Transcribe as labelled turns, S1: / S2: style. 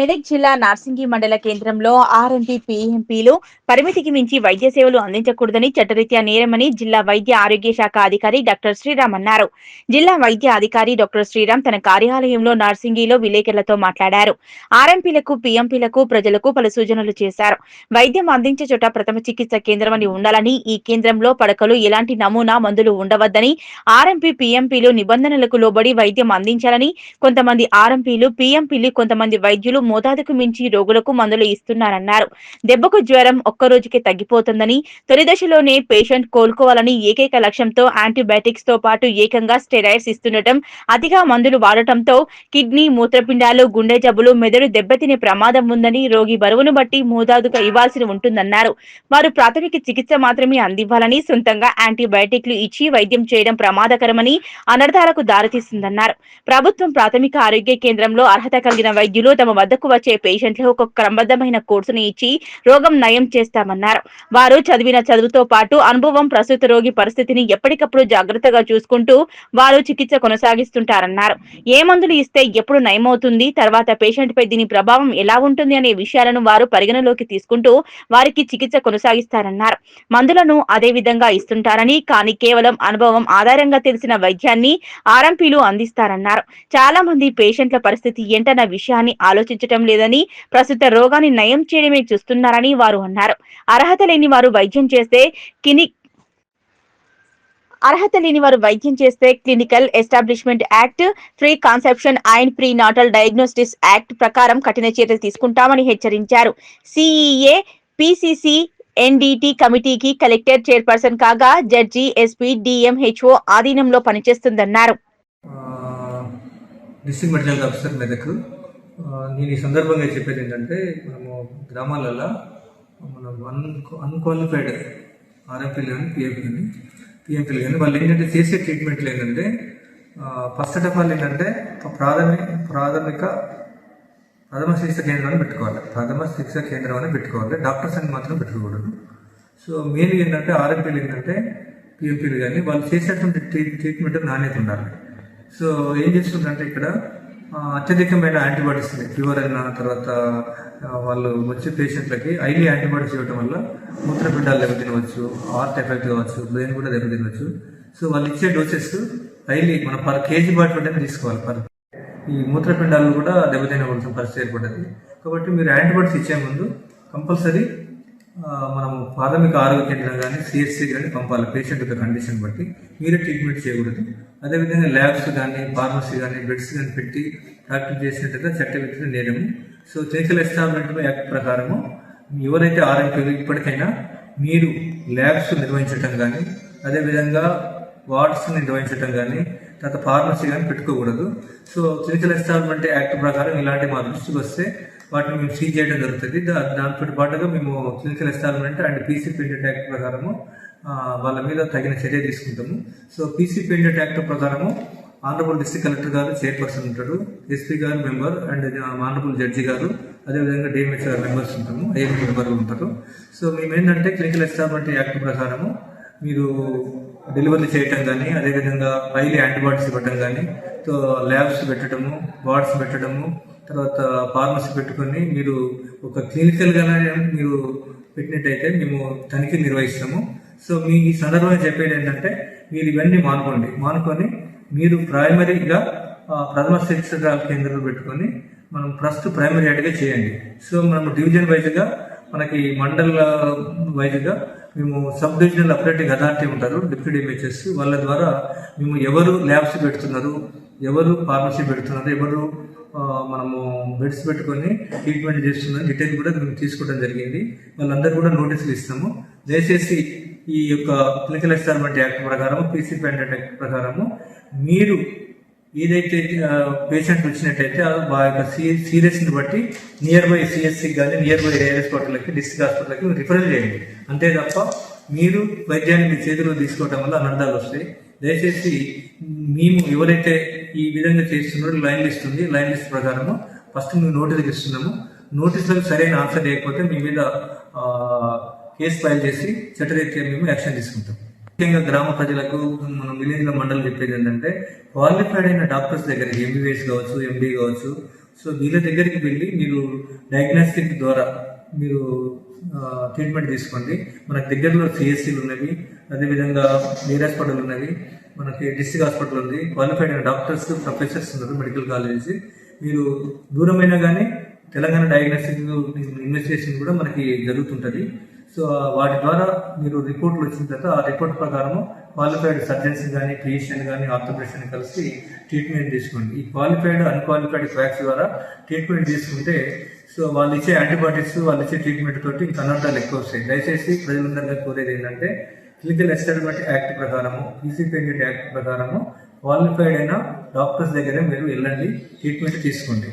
S1: మెదక్ జిల్లా నార్సింగి మండల కేంద్రంలో ఆర్ఎంపీ పీఎంపీలు పరిమితికి మించి వైద్య సేవలు అందించకూడదని చట్టరీత్యా నేరమని జిల్లా వైద్య ఆరోగ్య శాఖ అధికారి డాక్టర్ శ్రీరామ్ అన్నారు. జిల్లా వైద్య అధికారి డాక్టర్ శ్రీరామ్ తన కార్యాలయంలో నార్సింగిలో విలేకరులతో మాట్లాడారు. ఆర్ఎంపీలకు పీఎంపీలకు ప్రజలకు పలు సూచనలు చేశారు. వైద్యం అందించే చోట ప్రథమ చికిత్స కేంద్రం అని ఉండాలని ఈ కేంద్రంలో పడకలు ఎలాంటి నమూనా మందులు ఉండవద్దని ఆర్ఎంపీ పీఎంపీలు నిబంధనలకు లోబడి వైద్యం అందించాలని కొంతమంది ఆర్ఎంపీలు పీఎంపీలు కొంతమంది వైద్యులు మోతాదుకు మించి రోగులకు మందులు ఇస్తున్నారన్నారు. దెబ్బకు జ్వరం ఒక్క రోజుకే తగ్గిపోతుందని తొలి దశలోనే పేషెంట్ కోలుకోవాలని ఏకైక లక్ష్యంతో యాంటీబయాటిక్స్తో పాటు ఏకంగా స్టెరాయిడ్స్ ఇస్తుండటం అతిగా మందులు వాడటంతో కిడ్నీ మూత్రపిండాలు గుండె జబ్బులు మెదడు దెబ్బతినే ప్రమాదం ఉందని రోగి బరువును బట్టి మోతాదుగా ఇవ్వాల్సి ఉంటుందన్నారు. వారు ప్రాథమిక చికిత్స మాత్రమే అందివ్వాలని సొంతంగా యాంటీబయాటిక్లు ఇచ్చి వైద్యం చేయడం ప్రమాదకరమని అనర్థాలకు దారితీస్తుందన్నారు. ప్రభుత్వం ప్రాథమిక ఆరోగ్య కేంద్రంలో అర్హత కలిగిన వైద్యులు తమ వద్దకు వచ్చే పేషెంట్లకు ఒక క్రమబద్ధమైన కోర్సును ఇచ్చి రోగం నయం చేస్తామన్నారు. వారు చదివిన చదువుతో పాటు అనుభవం ప్రస్తుత రోగి పరిస్థితిని ఎప్పటికప్పుడు జాగ్రత్తగా చూసుకుంటూ వారు చికిత్స కొనసాగిస్తుంటారన్నారు. ఏ మందులు ఇస్తే ఎప్పుడు నయమవుతుంది? తర్వాత పేషెంట్ పై దీని ప్రభావం ఎలా ఉంటుంది అనే విషయాలను వారు పరిగణలోకి తీసుకుంటూ వారికి చికిత్స కొనసాగిస్తారన్నారు. మందులను అదే విధంగా ఇస్తుంటారని కానీ కేవలం అనుభవం ఆధారంగా తెలిసిన వైద్యాన్ని ఆర్ఎంపీలు అందిస్తారన్నారు. చాలా మంది పేషెంట్ల పరిస్థితి ఏంటన్న విషయాన్ని ఆలోచించటం లేదని ప్రస్తుత రోగాన్ని నయం చేయడమే చూస్తున్నారని వారు అన్నారు. అర్హత లేని వారు వైద్యం చేస్తే కిని అర్హత లేని వారు వైద్యం చేస్తే clinical establishment act pre conception and pre natal diagnostics act ప్రకారం కఠిన చర్యలు తీసుకుంటామని హెచ్చరించారు. సిఈఏ పిసిసి ఎన్డీటీ కమిటీకి కలెక్టర్ చైర్పర్సన్ కాగా జడ్జి ఎస్పీ డిఎంహెచ్ఓ ఆధీనంలో పనిచేస్తుందన్నారు.
S2: డిస్ట్రిక్ట్ మెడికల్ ఆఫీసర్ మెదక్ నేను ఈ సందర్భంగా చెప్పేది ఏంటంటే మనము గ్రామాలలో మనం అన్ అన్క్వాలిఫైడ్ ఆర్ఎంపీలు కానీ పిఎంపీ కానీ పిఎంపీలు కానీ వాళ్ళు ఏంటంటే చేసే ట్రీట్మెంట్లు ఏంటంటే ఫస్ట్ ఆఫ్ ఆల్ ఏంటంటే ప్రాథమిక ప్రాథమిక ప్రథమ శిక్ష కేంద్రం పెట్టుకోవాలి. ప్రథమ శిక్ష కేంద్రం అని పెట్టుకోవాలి. డాక్టర్స్ అని మాత్రం పెట్టుకోకూడదు. సో మెయిన్ ఏంటంటే ఆర్ఎంపీలు ఏంటంటే పిఎంపీలు కానీ వాళ్ళు చేసేటువంటి ట్రీట్మెంట్ నాణ్యత ఉండాలి. సో ఏం చేస్తుందంటే ఇక్కడ అత్యధికమైన యాంటీబాడీస్ ఫీవర్ అయిన తర్వాత వాళ్ళు వచ్చే పేషెంట్లకి ఐలీ యాంటీబాడీస్ ఇవ్వడం వల్ల మూత్రపిండాలు దెబ్బతినవచ్చు హార్ట్ ఎఫెక్ట్ కావచ్చు బ్రెయిన్ కూడా దెబ్బతినవచ్చు. సో వాళ్ళు ఇచ్చే డోసెస్ ఐలీ మన పర్ కేజీ బాటి వెంటనే తీసుకోవాలి. పర్ ఈ మూత్రపిండాలు కూడా దెబ్బతినవలసిన పరిస్థితి ఏర్పడ్డది. కాబట్టి మీరు యాంటీబాడీస్ ఇచ్చే ముందు కంపల్సరీ మనం ప్రాథమిక ఆరోగ్య కేంద్రం కానీ సిఎస్సి కానీ పంపాలి పేషెంట్ యొక్క కండిషన్ బట్టి. మీరే ట్రీట్మెంట్ చేయకూడదు. అదేవిధంగా ల్యాబ్స్ కానీ ఫార్మసీ కానీ బెడ్స్ కానీ పెట్టి ప్రాక్టీస్ చేసినట్టుగా చట్టవిధిన నేరము. సో క్లినికల్ ఎస్టాబ్లిష్మెంట్ యాక్ట్ ప్రకారము ఎవరైతే ఆరోగ్యులు ఇప్పటికైనా మీరు ల్యాబ్స్ నిర్వహించటం కానీ అదేవిధంగా వార్డ్స్ నిర్వహించడం కానీ తర్వాత ఫార్మసీ కానీ పెట్టుకోకూడదు. సో క్లినికల్ ఎస్టాబ్లిమెంట్ యాక్ట్ ప్రకారం ఇలాంటి మా దృష్టికి వస్తే వాటిని మేము సీజ్ చేయడం జరుగుతుంది. దా- దాంతో పాటుగా మేము clinical establishment and PC act ప్రకారము వాళ్ళ మీద తగిన చర్య తీసుకుంటాము. సో పీసీ పెయింటెడ్ యాక్ట్ ప్రకారము ఆనరబుల్ డిస్ట్రిక్ట్ కలెక్టర్ గారు చైర్పర్సన్ ఉంటారు ఎస్పీ గారు మెంబర్ అండ్ ఆనరబుల్ జడ్జి గారు అదేవిధంగా డిఎంహెచ్ గారు మెంబర్స్ ఉంటాము. ఐఎం మెంబర్లు ఉంటారు. సో మేము ఏంటంటే క్లినికల్ ఎస్టాబ్లిమెంట్ యాక్ట్ ప్రకారము మీరు డెలివరీ చేయటం కానీ అదేవిధంగా హైలీ యాంటీబాడీస్ ఇవ్వటం కానీ సో ల్యాబ్స్ పెట్టడము వార్డ్స్ పెట్టడము తర్వాత ఫార్మసీ పెట్టుకొని మీరు ఒక క్లినికల్గా మీరు పెట్టినట్టయితే మేము తనిఖీ నిర్వహిస్తాము. సో మీ ఈ సందర్భంగా చెప్పేది ఏంటంటే మీరు ఇవన్నీ మానుకోండి. మానుకొని మీరు ప్రైమరీగా ప్రథమ శిక్షణ కేంద్రంలో పెట్టుకొని మనం ఫస్ట్ ప్రైమరీ యాడ్గా చేయండి. సో మనం డివిజన్ వైజ్గా మనకి మండల వైజ్గా మేము సబ్ డివిజనల్ ఆపరేటింగ్ అథారిటీ ఉంటారు డిప్యూటీ డిఎంహెచ్ఎస్ వాళ్ళ ద్వారా మేము ఎవరు ల్యాబ్స్ పెడుతున్నారు ఎవరు ఫార్మసీ పెడుతున్నారు ఎవరు మనము బెడ్స్ పెట్టుకొని ట్రీట్మెంట్ చేస్తున్నారు డీటెయిల్ కూడా మేము తీసుకోవడం జరిగింది. వాళ్ళందరూ కూడా నోటీసులు ఇస్తాము. దయచేసి ఈ యొక్క క్లినికల్ ఎక్స్పెరిమెంట్ యాక్ట్ ప్రకారం పీసీ యాక్ట్ ప్రకారము మీరు ఏదైతే పేషెంట్ వచ్చినట్టయితే ఆ వా యొక్క సీరియస్ని బట్టి నియర్ బై సిఎస్సికి కానీ నియర్ బై ఏఆర్ హాస్పిటల్కి డిస్ట్రిక్ట్ హాస్పిటల్కి రిఫరల్ చేయండి. అంతే తప్ప మీరు వైద్యాన్ని మీ చేతిలో తీసుకోవడం వల్ల అనర్థాలు వస్తాయి. దయచేసి మేము ఎవరైతే ఈ విధంగా చేస్తున్నారో లైన్ లిస్ట్ ఉంది. లైన్ లిస్ట్ ప్రకారము ఫస్ట్ మేము నోటీసులు ఇస్తున్నాము. నోటీసులకు సరైన ఆన్సర్ లేకపోతే మీ మీద కేసు ఫైల్ చేసి చట్టరీత్యా మేము యాక్షన్ తీసుకుంటాం. ముఖ్యంగా గ్రామ ప్రజలకు మనం విలేజ్ల మండలం చెప్పేది ఏంటంటే క్వాలిఫైడ్ అయిన డాక్టర్స్ దగ్గరికి ఎంబీబీఎస్ కావచ్చు ఎండి కావచ్చు సో వీళ్ళ దగ్గరికి వెళ్ళి మీరు డయాగ్నోస్టిక్ ద్వారా మీరు ట్రీట్మెంట్ తీసుకోండి. మనకు దగ్గరలో సిఎస్సీలు ఉన్నవి అదేవిధంగా నీర్ హాస్పిటల్ ఉన్నవి మనకి డిస్ట్రిక్ట్ హాస్పిటల్ ఉంది. క్వాలిఫైడ్ అయిన డాక్టర్స్ ప్రొఫెసర్స్ ఉన్నారు మెడికల్ కాలేజెస్ మీరు దూరమైనా కానీ తెలంగాణ డయాగ్నోస్టిక్ ఇన్వెస్టిగేషన్ కూడా మనకి జరుగుతుంటుంది. సో వాటి ద్వారా మీరు రిపోర్ట్లు వచ్చిన తర్వాత ఆ రిపోర్ట్ ప్రకారం క్వాలిఫైడ్ సర్జన్స్ కానీ ఫిజిషియన్ కానీ ఆర్థోపెడిషన్ కలిసి ట్రీట్మెంట్ తీసుకోండి. ఈ క్వాలిఫైడ్ అన్క్వాలిఫైడ్ ఫ్యాక్స్ ద్వారా ట్రీట్మెంట్ తీసుకుంటే సో వాళ్ళు ఇచ్చే యాంటీబయాటిక్స్ వాళ్ళు ఇచ్చే ట్రీట్మెంట్ తోటి ఇంకా అనర్థాలు ఎక్కువ వస్తాయి. దయచేసి ప్రజలందరికీ కోరేది ఏంటంటే క్లినికల్ ఎస్టాబ్లిమెంట్ యాక్ట్ ప్రకారము పీసీపీఎన్టీ యాక్ట్ ప్రకారము క్వాలిఫైడ్ అయిన డాక్టర్స్ దగ్గరే మీరు వెళ్ళండి ట్రీట్మెంట్ తీసుకోండి.